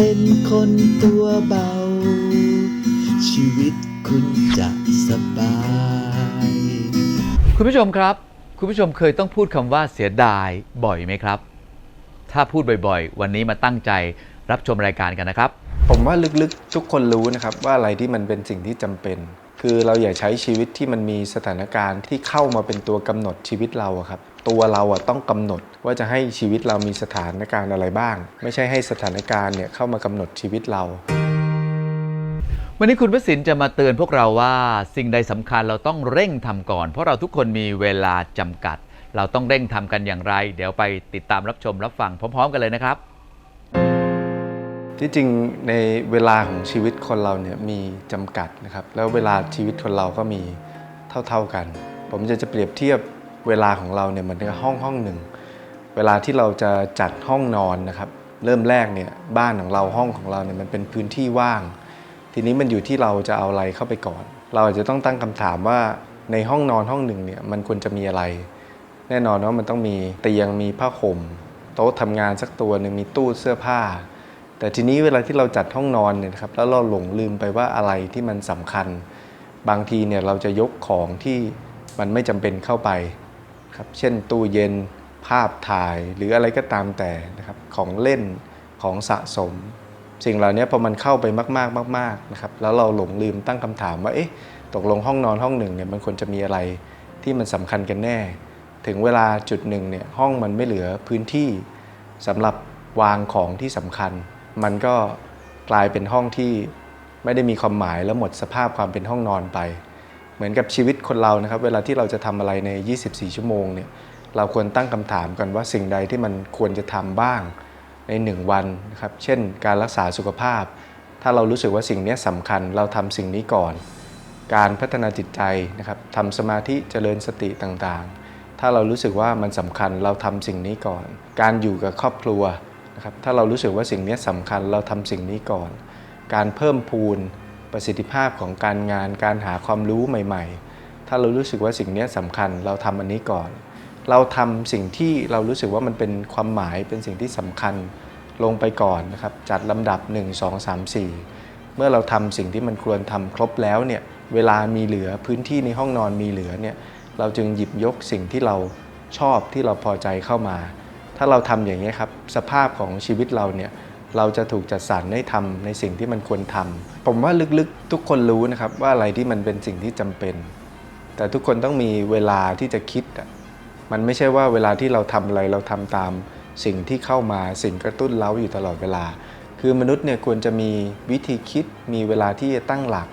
เป็นคนตัวเบา ชีวิตคุณจะสบาย คุณผู้ชมครับ คุณผู้ชมเคยต้องพูดคำว่าเสียดายบ่อยไหมครับ ถ้าพูดบ่อยๆ วันนี้มาตั้งใจรับชมรายการกันนะครับ ผมว่าลึกๆทุกคนรู้นะครับว่าอะไรที่มันเป็นสิ่งที่จำเป็น คือเราอย่าใช้ชีวิตที่มันมีสถานการณ์ที่เข้ามาเป็นตัวกำหนดชีวิตเราครับตัวเราอะต้องกำหนดว่าจะให้ชีวิตเรามีสถานการณ์อะไรบ้าง ไม่ใช่ให้สถานการณ์เนี่ยเข้ามากำหนดชีวิตเรา วันนี้คุณวสินจะมาเตือนพวกเราว่าสิ่งใดสำคัญเราต้องเร่งทำก่อน เพราะเราทุกคนมีเวลาจำกัด เราต้องเร่งทำกันอย่างไร เดี๋ยวไปติดตามรับชมรับฟังพร้อม ๆ กันเลยนะครับ ที่จริงในเวลาของชีวิตคนเราเนี่ยมีจำกัดนะครับ แล้วเวลาชีวิตคนเราก็มีเท่า ๆกัน ผมจะจะเปรียบเทียบเวลาของเราเนี่ยเหมือนกับห้องห้องหนึ่ง เวลาที่เราจะจัดห้องนอนนะครับ เริ่มแรกเนี่ยบ้านของเราห้องของเราเนี่ยมันเป็นพื้นที่ว่าง ทีนี้มันอยู่ที่เราจะเอาอะไรเข้าไปก่อน เราอาจจะต้องตั้งคำถามว่าในห้องนอนห้องหนึ่งเนี่ยมันควรจะมีอะไร แน่นอนว่ามันต้องมีเตียงมีผ้าห่มโต๊ะทำงานสักตัวหนึ่งมีตู้เสื้อผ้า แต่ทีนี้เวลาที่เราจัดห้องนอนเนี่ยครับแล้วเราหลงลืมไปว่าอะไรที่มันสำคัญ บางทีเนี่ยเราจะยกของที่มันไม่จำเป็นเข้าไปครับเช่นตู้เย็นภาพถ่ายหรืออะไรก็ตามแต่นะครับของเล่นของสะสม สิ่งเหล่านี้พอมันเข้าไปมากๆมากๆนะครับแล้วเราหลงลืมตั้งคำถามว่าเอ๊ะตกลงห้องนอนห้องหนึ่งเนี่ยมันควรจะมีอะไรที่มันสำคัญกันแน่ ถึงเวลาจุดหนึ่งเนี่ยห้องมันไม่เหลือพื้นที่สำหรับวางของที่สำคัญ มันก็กลายเป็นห้องที่ไม่ได้มีความหมายและหมดสภาพความเป็นห้องนอนไป เหมือนกับชีวิตคนเรานะครับ เวลาที่เราจะทำอะไรใน 24 ชั่วโมงเนี่ยเราควรตั้งคำถามกันว่าสิ่งใดที่มันควรจะทำบ้างใน 1 วันนะครับ เช่น การรักษาสุขภาพ ถ้าเรารู้สึกว่าสิ่งนี้สำคัญเราทำสิ่งนี้ก่อน การพัฒนาจิตใจนะครับทำสมาธิเจริญสติต่างๆ ถ้าเรารู้สึกว่ามันสำคัญเราทำสิ่งนี้ก่อน การอยู่กับครอบครัว นะครับถ้าเรารู้สึกว่าสิ่งนี้สำคัญเราทำสิ่งนี้ก่อน การเพิ่มพูนประสิทธิภาพของการงาน การหาความรู้ใหม่ ๆ ถ้าเรารู้สึกว่าสิ่งนี้สำคัญเราทำอันนี้ก่อน เราทำสิ่งที่เรารู้สึกว่ามันเป็นความหมายเป็นสิ่งที่สำคัญลงไปก่อนนะครับจัดลำดับ 1 2 3 4 เมื่อเราทำสิ่งที่มันควรทำครบแล้วเนี่ยเวลามีเหลือพื้นที่ในห้องนอนมีเหลือเนี่ยเราจึงหยิบยกสิ่งที่เราชอบที่เราพอใจเข้ามา ถ้าเราทำอย่างนี้ครับสภาพของชีวิตเราเนี่ยเราจะถูกจัดสรรให้ทำในสิ่งที่มันควรทำผมว่าลึกๆทุกคนรู้นะครับว่าอะไรที่มันเป็นสิ่งที่จำเป็น แต่ทุกคนต้องมีเวลาที่จะคิดอะมันไม่ใช่ว่าเวลาที่เราทำอะไรเราทำตามสิ่งที่เข้ามาสิ่งกระตุ้นเร้าอยู่ตลอดเวลา คือมนุษย์เนี่ยควรจะมีวิธีคิด มีเวลาที่จะตั้งหลัก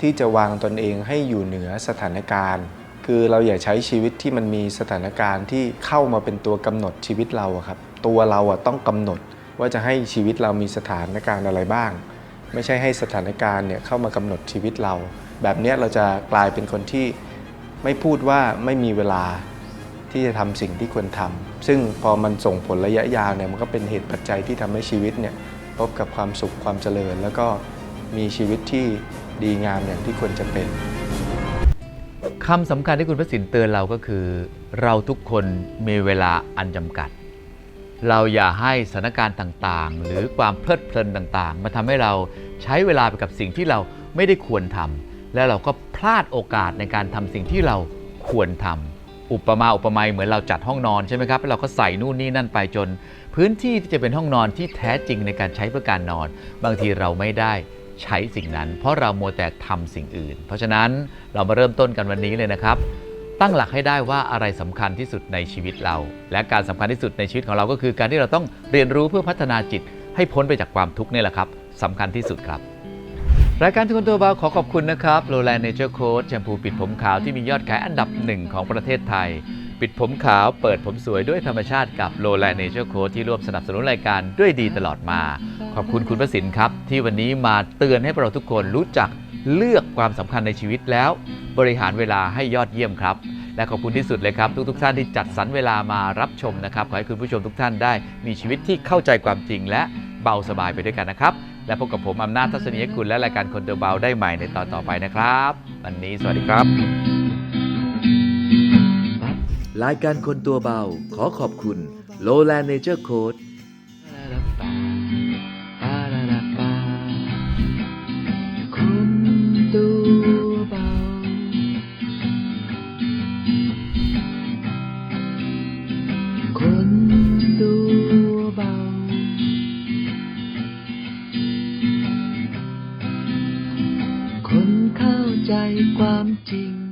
ที่จะวางตนเองให้อยู่เหนือสถานการณ์ คือเราอย่าใช้ชีวิตที่มันมีสถานการณ์ที่เข้ามาเป็นตัวกำหนดชีวิตเราอะครับ ตัวเราอะต้องกำหนดว่าจะให้ชีวิตเรามีสถานการณ์อะไรบ้าง ไม่ใช่ให้สถานการณ์เนี่ยเข้ามากำหนดชีวิตเรา แบบนี้เราจะกลายเป็นคนที่ไม่พูดว่าไม่มีเวลาที่จะทำสิ่งที่ควรทำซึ่งพอมันส่งผลระยะยาวเนี่ยมันก็เป็นเหตุปัจจัยที่ทำให้ชีวิตเนี่ยพบกับความสุขความเจริญ แล้วก็มีชีวิตที่ดีงามอย่างที่ควรจะเป็น คำสำคัญที่คุณพระสินเตือนเราก็คือ เราทุกคนมีเวลาอันจำกัด เราอย่าให้สถานการณ์ต่างๆ หรือความเพลิดเพลินต่างๆ มาทำให้เราใช้เวลาไปกับสิ่งที่เราไม่ได้ควรทำและเราก็พลาดโอกาสในการทำสิ่งที่เราควรทำอุปมาอุปไมยเหมือนเราจัดห้องนอนใช่ไหมครับแล้วเราก็ใส่นู่นนี่นั่นไปจน พื้นที่ที่จะเป็นห้องนอนที่แท้จริงในการใช้เพื่อการนอน บางทีเราไม่ได้ ใช้สิ่งนั้น เพราะเรามัวแต่ทำสิ่งอื่น เพราะฉะนั้นเรามาเริ่มต้นกันวันนี้เลยนะครับ ตั้งหลักให้ได้ว่าอะไรสำคัญที่สุดในชีวิตเรา และการสำคัญที่สุดในชีวิตของเราก็คือการที่เราต้องเรียนรู้เพื่อพัฒนาจิต ให้พ้นไปจากความทุกข์นี่แหละครับสำคัญที่สุดครับรายการทุกคนตัวเบาขอขอบคุณนะครับโ o แลนเนเจอร์โค้ดแชมพูปิดผมขาวที่มียอดขายอันดับหนึ่งของประเทศไทย ปิดผมขาวเปิดผมสวยด้วยธรรมชาติกับโ o แลนเนเจอร์โค้ดที่ร่วมสนับสนุนรายการด้วยดีตลอดมา ขอบคุณคุณประสินครับ ที่วันนี้มาเตือนให้เราทุกคนรู้จักเลือกความสำคัญในชีวิตแล้ว บริหารเวลาให้ยอดเยี่ยมครับ และขอบคุณที่สุดเลยครับ ทุกๆท่านที่จัดสรรเวลามารับชมนะครับขอให้คุณผู้ชมทุกท่านได้มีชีวิตที่เข้าใจความจริงและเบาสบายไปด้วยกันนะครับ และพบกับผมอำนาจทัศนียกุลและรายการคนเดเบาได้ใหม่ในตอนต่อไปนะครับ วันนี้สวัสดีครับ รายการคนตัวเบา ขอขอบคุณ Lowland Nature Code ใจความจริง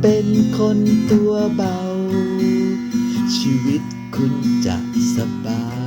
เป็นคนตัวเบา ชีวิตคุณจะสบาย